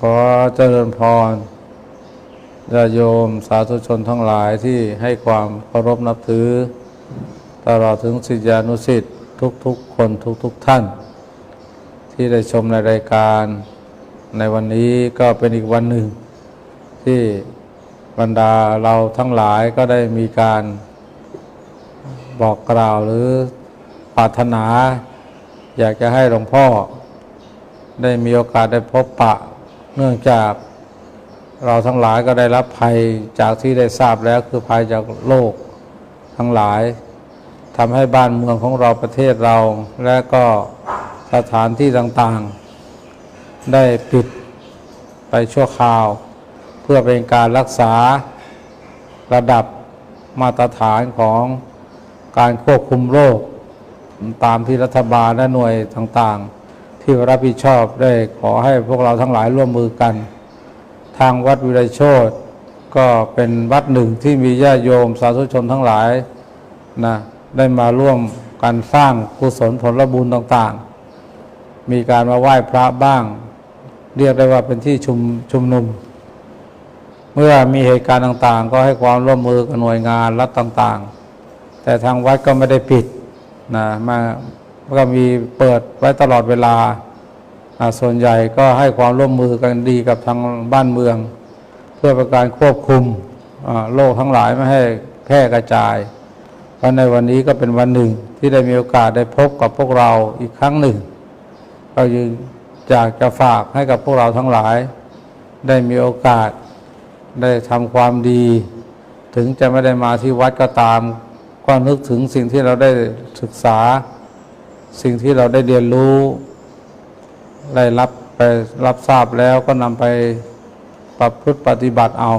ขอเจริญพรญาโยมสาธุชนทั้งหลายที่ให้ความเคารพนับถือ ตลอดถึงศิษยานุศิษย์ทุกๆคนทุกๆท่าน ที่ได้ชมในรายการ ในวันนี้ก็เป็นอีกวันหนึ่ง ที่บรรดาเราทั้งหลายก็ได้มีการบอกกล่าวหรือปรารถนา อยากจะให้หลวงพ่อได้มีโอกาสได้พบปะ เนื่องจากเราทั้งหลายก็ได้รับภัยจากที่ได้ทราบแล้วคือภัยจากโลกทั้งหลายทำให้บ้านเมืองของเราประเทศเรา และก็สถานที่ต่างๆ ได้ปิดไปชั่วคราว เพื่อเป็นการรักษาระดับมาตรฐานของการควบคุมโรคตามที่รัฐบาลและหน่วยต่างๆ ที่รับผิดชอบได้ขอให้พวกเราทั้งหลายร่วมมือกัน ทางวัดวิไลโชตก็เป็นวัดหนึ่งที่มีญาติโยมสาธุชนทั้งหลายนะได้มาร่วมกันสร้างกุศลผลบุญต่างๆ มีการมาไหว้พระบ้าง เรียกได้ว่าเป็นที่ชุมชุมนุม เมื่อมีเหตุการณ์ต่างๆ ก็ให้ความร่วมมือกับหน่วยงานรัฐต่างๆ แต่ทางวัดก็ไม่ได้ปิดนะมา ก็มีเปิดไว้ตลอดเวลา ส่วนใหญ่ก็ให้ความร่วมมือกันดีกับทางบ้านเมือง เพื่อป็นการควบคุมโรคทั้งหลายไม่ให้แพร่กระจาย เพราะในวันนี้ก็เป็นวันหนึ่งที่ได้มีโอกาสได้พบกับพวกเราอีกครั้งหนึ่ง ก็ยังอยากจะฝากให้กับพวกเราทั้งหลาย ได้มีโอกาสได้ทำความดี ถึงจะไม่ได้มาที่วัดก็ตามก็นึกถึงสิ่งที่เราได้ศึกษา สิ่งที่เราได้เรียนรู้ได้รับไปรับทราบแล้วก็นำไปปรับพฤติปฏิบัติเอา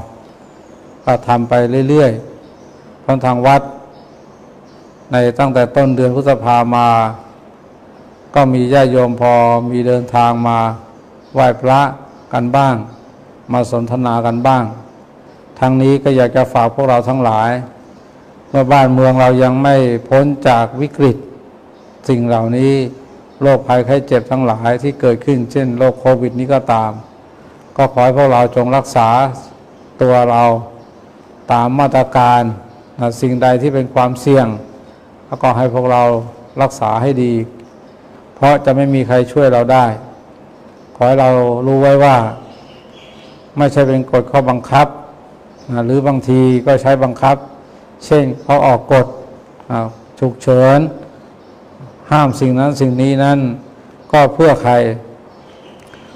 ก็ทำไปเรื่อยๆเพราะทางวัด ในตั้งแต่ต้นเดือนพฤษภามา ก็มีญาติโยมพอมีเดินทางมาไหว้พระกันบ้าง มาสนทนากันบ้าง ทั้งนี้ก็อยากจะฝากพวกเราทั้งหลาย เมื่อบ้านเมืองเรายังไม่พ้นจากวิกฤต สิ่งเหล่านี้โรคภัยไข้เจ็บทั้งหลายที่เกิดขึ้น เช่นโรคโควิดนี้ก็ตาม ก็ขอให้พวกเราจงรักษาตัวเราตามมาตรการนะสิ่งใดที่เป็นความเสี่ยงแล้วก็ให้พวกเรารักษาให้ดี เพราะจะไม่มีใครช่วยเราได้ ขอให้เรารู้ไว้ว่า ไม่ใช่เป็นกฎข้อบังคับนะหรือบางทีก็ใช้บังคับ เช่นเขาออกกฎฉุกเฉิน ห้ามสิ่งนั้นสิ่งนี้นั้น ก็เพื่อใคร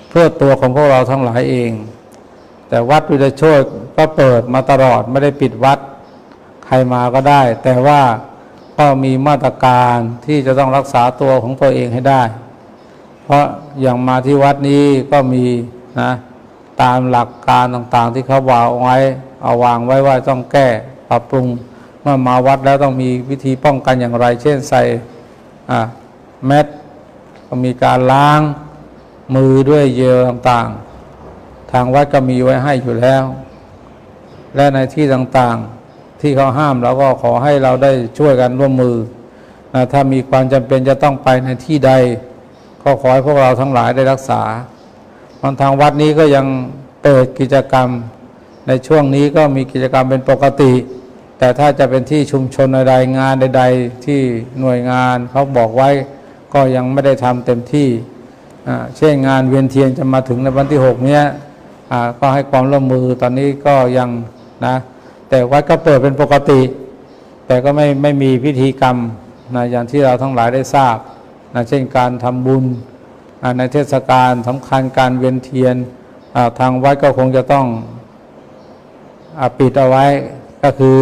เพื่อตัวของพวกเราทั้งหลายเอง แต่วัดวิไลโชตก็เปิดมาตลอดไม่ได้ปิดวัด ใครมาก็ได้ แต่ว่าก็มีมาตรการที่จะต้องรักษาตัวของตัวเองให้ได้ เพราะอย่างมาที่วัดนี้ก็มีนะตามหลักการต่างๆที่เขาวางไว้เอาวางไว้ว่าต้องแก้ปรับปรุงเมื่อมาวัดแล้วต้องมีวิธีป้องกันอย่างไร เช่นใส่ อะแมสก็มีการล้างมือด้วยเยลต่างๆ ทางวัดก็มีไว้ให้อยู่แล้ว และในที่ต่างๆที่เขาห้ามเราก็ขอให้เราได้ช่วยกันร่วมมือนะถ้ามีความจำเป็นจะต้องไปในที่ใด ก็ขอให้พวกเราทั้งหลายได้รักษาทางทางวัดนี้ก็ยังเปิดกิจกรรม ในช่วงนี้ก็มีกิจกรรมเป็นปกติ แต่ถ้าจะเป็นที่ชุมชนใดๆงานใด ๆ ที่หน่วยงานเขาบอกไว้ก็ยังไม่ได้ทำเต็มที่เช่นงานเวียนเทียนจะมาถึงในวันที่หกเนี้ยก็ให้ความร่วมมือตอนนี้ก็ยังนะแต่วัดก็เปิดเป็นปกติ แต่ก็ไม่ไม่มีพิธีกรรมนะอย่างที่เราทั้งหลายได้ทราบนะเช่นการทำบุญในเทศกาลสำคัญการเวียนเทียนทางวัดก็คงจะต้องอปิดเอาไว้ ก็คือ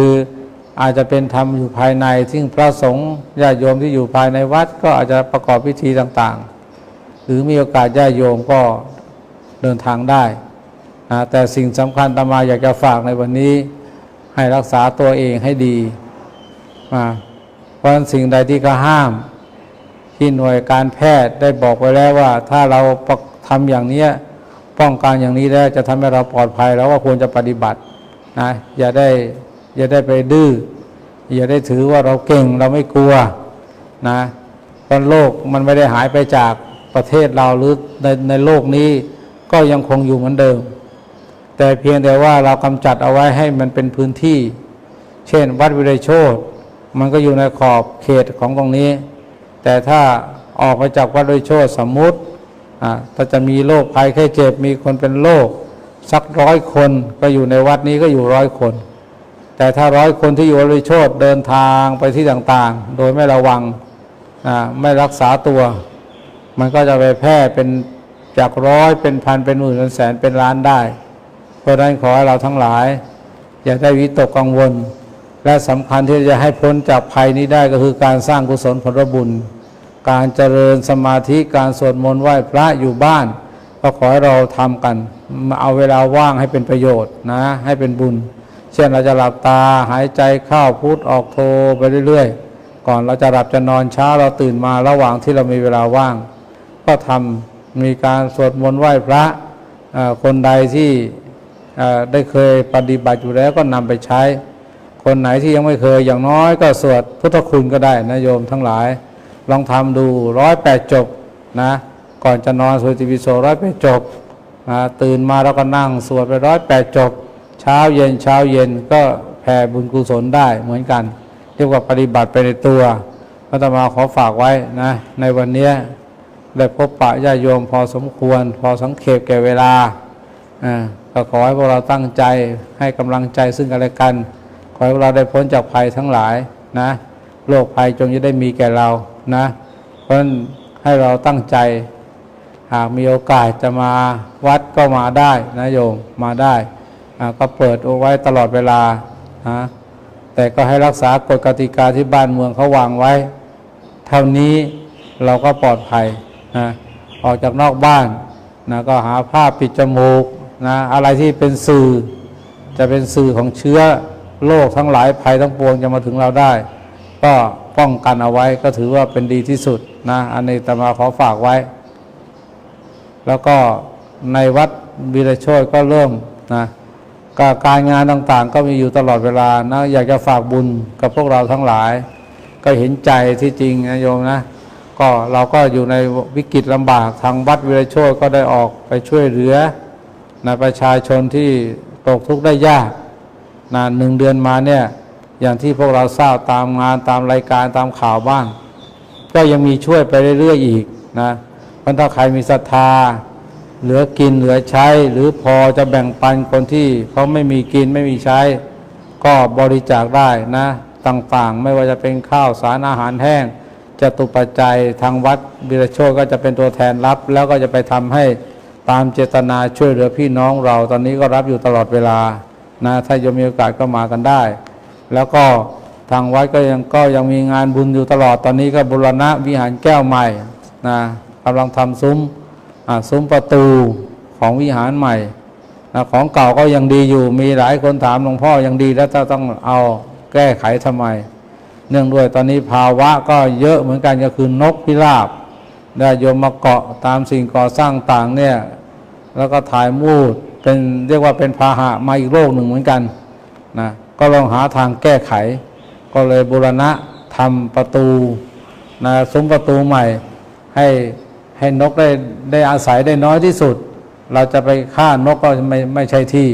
อาจจะเป็นทำอยู่ภายใน ซึ่งพระสงฆ์ญาติโยมที่อยู่ภายในวัด ก็อาจจะประกอบพิธีต่างๆ หรือมีโอกาสญาติโยมก็เดินทางได้นะแต่สิ่งสำคัญตามมาอยากจะฝากในวันนี้ ให้รักษาตัวเองให้ดีอ่าเพราะสิ่งใดที่เขาห้าม ที่หน่วยการแพทย์ได้บอกไว้แล้วว่า ถ้าเราทำอย่างเนี้ป้องกันอย่างนี้แล้วจะทำให้เราปลอดภัยเราก็ควรจะปฏิบัตินะอย่าได้ อย่าได้ไปดื้ออย่าได้ถือว่าเราเก่งเราไม่กลัวนะเพราะโลกมันไม่ได้หายไปจากประเทศเราหรือในในโลกนี้ก็ยังคงอยู่เหมือนเดิม แต่เพียงแต่ว่าเรากำจัดเอาไว้ให้มันเป็นพื้นที่ เช่น วัดวิไลโชตมันก็อยู่ในขอบเขตของตรงนี้ แต่ถ้าออกไปจากวัดวิไลโชตสมมุติอ่าถ้าจะมีโรคภัยไข้เจ็บมีคนเป็นโรคสักร้อยคนก็อยู่ในวัดนี้ก็อยู่ร้อยคน แต่ถ้าร้อยคนที่อยู่วัดวิโชตเดินทางไปที่ต่างๆ โดยไม่ระวังไม่รักษาตัว มันก็จะไปแพร่เป็นจากร้อยเป็นพันเป็นหมื่นเป็นแสนเป็นล้านได้ เพราะฉะนั้นขอให้เราทั้งหลาย อย่าได้วิตกกังวล และสำคัญที่จะให้พ้นจากภัยนี้ได้ก็คือการสร้างกุศลผลบุญ การเจริญสมาธิการสวดมนต์ไหว้พระอยู่บ้าน ก็ขอให้เราทำกันมาเอาเวลาว่างให้เป็นประโยชน์นะให้เป็นบุญ เช่นเราจะหลับตาหายใจเข้าพุทออกโทไปเรื่อยๆ ก่อนเราจะหลับจะนอนเช้าเราตื่นมาระหว่างที่เรามีเวลาว่าง ก็ทำมีการสวดมนต์ไหว้พระคนใดที่ได้เคยปฏิบัติอยู่แล้วก็นำไปใช้ คนไหนที่ยังไม่เคยอย่างน้อยก็สวดพุทธคุณก็ได้นะโยมทั้งหลาย ลองทำดูร้อยแปดจบนะก่อนจะนอนสวดติปิโสร้อยแปดจบนะตื่นมาเราก็นั่งสวดไปร้อยแปดจบ ช้าเย็นเช้าเย็นก็แผ่บุญกุศลได้เหมือนกันเรียกว่าปฏิบัติไปในตัวพระธรรมาขอฝากไว้นะ ในวันนี้ได้พบปะญาโยมพอสมควร พอสังเขปแก่เวลาอ่าก็ขอให้พวกเราตั้งใจให้กำลังใจซึ่งกันและกัน ขอให้พวกเราได้พ้นจากภัยทั้งหลายนะโรคภัยจงจะได้มีแก่เรานะ เพราะฉะนั้นให้เราตั้งใจ หากมีโอกาสจะมาวัดก็มาได้นะโยมมาได้ ก็เปิดเอาไว้ตลอดเวลานะแต่ก็ให้รักษากฎกติกาที่บ้านเมืองเขาวางไว้ เท่านี้เราก็ปลอดภัยนะออกจากนอกบ้านนะก็หาผ้าปิดจมูกนะอะไรที่เป็นสื่อ จะเป็นสื่อของเชื้อโรคทั้งหลายภัยทั้งปวงจะมาถึงเราได้ ก็ป้องกันเอาไว้ก็ถือว่าเป็นดีที่สุดนะอันนี้ตมาขอฝากไว้ แล้วก็ในวัดวิรโชยก็เริ่มนะ ก็การงานต่างๆ ก็มีอยู่ตลอดเวลานะอยากจะฝากบุญกับพวกเราทั้งหลาย ก็เห็นใจที่จริงนะโยมนะก็เราก็อยู่ในวิกฤตลำบากทางวัดวิรโชยก็ได้ออกไปช่วยเหลือนะประชาชนที่ตกทุกข์ได้ยากนะหนึ่งเดือนมาเนี่ยอย่างที่พวกเราทราบตามงานตามรายการตามข่าวบ้าง ก็ยังมีช่วยไปเรื่อยๆอีกนะเพราะถ้าใครมีศรัทธา เหลือกินเหลือใช้ หรือพอจะแบ่งปันคนที่เขาไม่มีกินไม่มีใช้ ก็บริจาคได้นะ ต่างๆ ไม่ว่าจะเป็นข้าวสารอาหารแห้งจตุปัจจัยทางวัดบิรโชก็จะเป็นตัวแทนรับ แล้วก็จะไปทำให้ตามเจตนาช่วยเหลือพี่น้องเรา ตอนนี้ก็รับอยู่ตลอดเวลานะถ้ายมีโอกาสก็มากันได้ แล้วก็ทางวัดก็ยังก็ยังมีงานบุญอยู่ตลอดตอนนี้ก็บุรณะวิหารแก้วใหม่นะกำลังทำซุ้ม ซุ้มประตูของวิหารใหม่ของเก่าก็ยังดีอยู่ มีหลายคนถามหลวงพ่อยังดีแล้วจะต้องเอาแก้ไขทำไม เนื่องด้วยตอนนี้ภาวะก็เยอะเหมือนกันก็คือนกพิราบได้โยมมาเกาะตามสิ่งก่อสร้างต่างเนี่ย แล้วก็ถ่ายมูดเป็นเรียกว่าเป็นพาหะมาอีกโรคหนึ่งเหมือนกันนะก็ลองหาทางแก้ไข ก็เลยบูรณะทำประตูนะซุ้มประตูใหม่ให้ ให้นกได้ได้อาศัยได้น้อยที่สุด เราจะไปฆ่านกก็ไม่ไม่ใช่ที่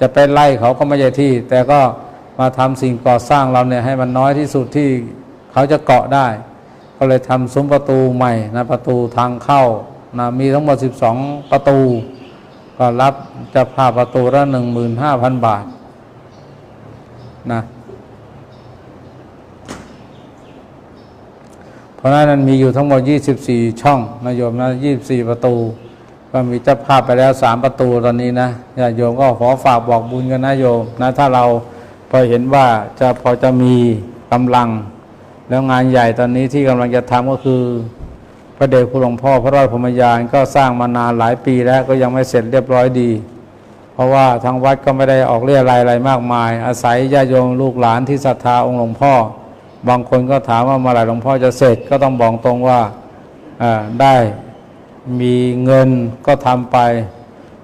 จะไปไล่เขาก็ไม่ใช่ที่ แต่ก็มาทำสิ่งก่อสร้างเราเนี่ยให้มันน้อยที่สุดที่เขาจะเกาะได้ ก็เลยทำซุ้มประตูใหม่นะประตูทางเข้านะมีทั้งหมด 12 ประตู ก็รับจะพาประตูละ15,000บาทนะเพราทนะ ฉะนั้นมันมีอยู่ทั้งหมด 24 ช่องนะโยมนะ 24 ประตู ก็มีเจ้าภาพไปแล้ว 3 ประตูตอนนี้นะญาติโยมก็ขอฝากบอกบุญกันนะโยมนะถ้าเราพอเห็นว่าจะพอจะมีกำลัง แล้วงานใหญ่ตอนนี้ที่กำลังจะทำก็คือ พระเดชคุณหลวงพ่อพระรอดพมยานก็สร้างมานานหลายปีแล้วก็ยังไม่เสร็จเรียบร้อยดี เพราะว่าทางวัดก็ไม่ได้ออกเรียอะไรยอะไรมากมาย อาศัยญาติโยมลูกหลานที่ศรัทธาองค์หลวงพ่อ บางคนก็ถามว่าเมื่อไหร่หลวงพ่อจะเสร็จก็ต้องบอกตรงว่าได้มีเงินก็ทำไป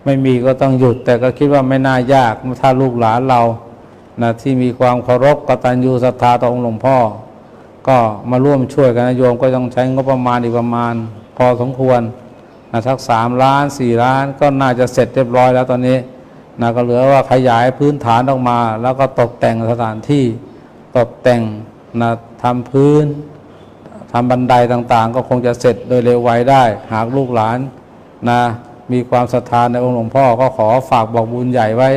ไม่มีก็ต้องหยุด แต่ก็คิดว่าไม่น่ายากถ้าลูกหลานเรานะที่มีความเคารพกตัญญูศรัทธาต่อองค์หลวงพ่อ ก็มาร่วมช่วยกันนะโยมก็ต้องใช้งบประมาณอีกประมาณ พอสมควรนะสักสามล้านสี่ล้านก็น่าจะเสร็จเรียบร้อยแล้วตอนนี้นะก็เหลือว่าขยายพื้นฐานออกมา แล้วก็ตกแต่งสถานที่ตกแต่ง นะทำพื้นทำบันไดต่างๆ ก็คงจะเสร็จโดยเร็วไวได้ หากลูกหลานนะมีความศรัทธาในองค์หลวงพ่อก็ขอฝากบอกบุญใหญ่ไว้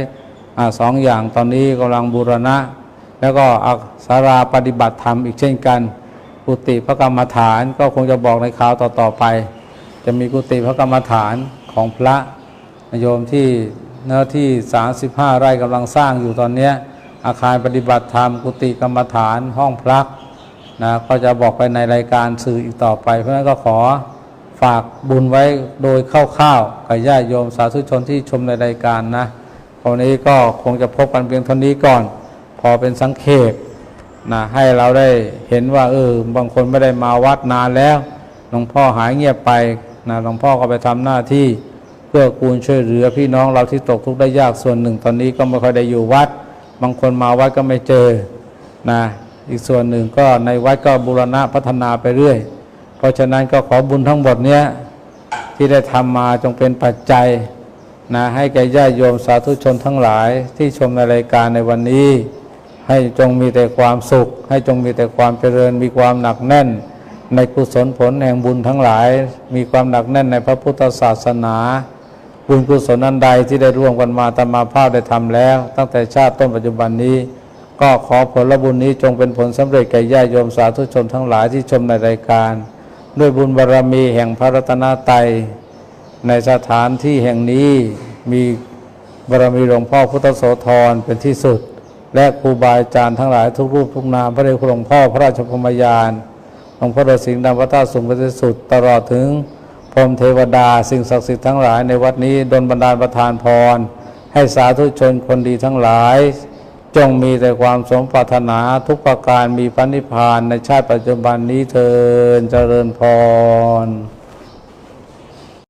อสองอย่างตอนนี้กำลังบูรณะ แล้วก็อักษาราปฏิบัติธรรมอีกเช่นกัน กุฏิพระกรรมฐานก็คงจะบอกในข่าวต่อๆไป จะมีกุฏิพระกรรมฐานของพระโยมที่เนื้อที่ 35 ไร่กำลังสร้างอยู่ตอนเนี้ อาคารปฏิบัติธรรม กุฏิกรรมฐานห้องพระนะก็จะบอกไปในรายการสื่ออีกต่อไป เพราะฉะนั้นก็ขอฝากบุญไว้โดยคร่าวๆกับญาติโยมสาธุชนที่ชมในรายการนะวันนี้ก็คงจะพบกันเพียงเท่านี้ก่อน พอเป็นสังเขปนะให้เราได้เห็นว่าเออบางคนไม่ได้มาวัดนานแล้วหลวงพ่อหายเงียบไปนะหลวงพ่อก็ไปทำหน้าที่เพื่อกูลช่วยเหลือพี่น้องเราที่ตกทุกข์ได้ยากส่วนหนึ่ง ตอนนี้ก็ไม่ค่อยได้อยู่วัด บางคนมาวัดก็ไม่เจอนะอีกส่วนหนึ่งก็ในวัดก็บูรณะพัฒนาไปเรื่อย เพราะฉะนั้นก็ขอบุญทั้งหมดเนี้ยที่ได้ทำมาจงเป็นปัจจัยนะให้แก่ญาติโยมสาธุชนทั้งหลายที่ชมในรายการในวันนี้ ให้จงมีแต่ความสุข ให้จงมีแต่ความเจริญ มีความหนักแน่น ในกุศลผลแห่งบุญทั้งหลาย มีความหนักแน่นในพระพุทธศาสนา บุญกุศลนันใดที่ได้ร่วมกันมาตามมาภาพได้ทำแล้ว ตั้งแต่ชาติต้นปัจจุบันนี้ ก็ขอผลบุญนี้จงเป็นผลสำเร็จแก่ญาติโยมสาธุชนทั้งหลายที่ชมในรายการ ด้วยบุญบารรมีแห่งพระรัตนตรัยในสถานที่แห่งนี้มีบารมีหลวงพ่อพุทธโสธรเป็นที่สุด และครูบาอาจารย์ทั้งหลายทุกรูปทุกนามพระเดชคุณหลวงพ่อพระราชพรหมยานหลวงพ่อฤาษีดำวัฒนสูงเป็นที่สุดตลอดถึง พรหมเทวดาสิ่งศักดิ์สิทธิ์ทั้งหลายในวัดนี้ดลบันดาลประทานพร ให้สาธุชนคนดีทั้งหลาย จงมีแต่ความสมปรารถนาทุกประการมีพระนิพพานในชาติปัจจุบันนี้เทินเจริญพร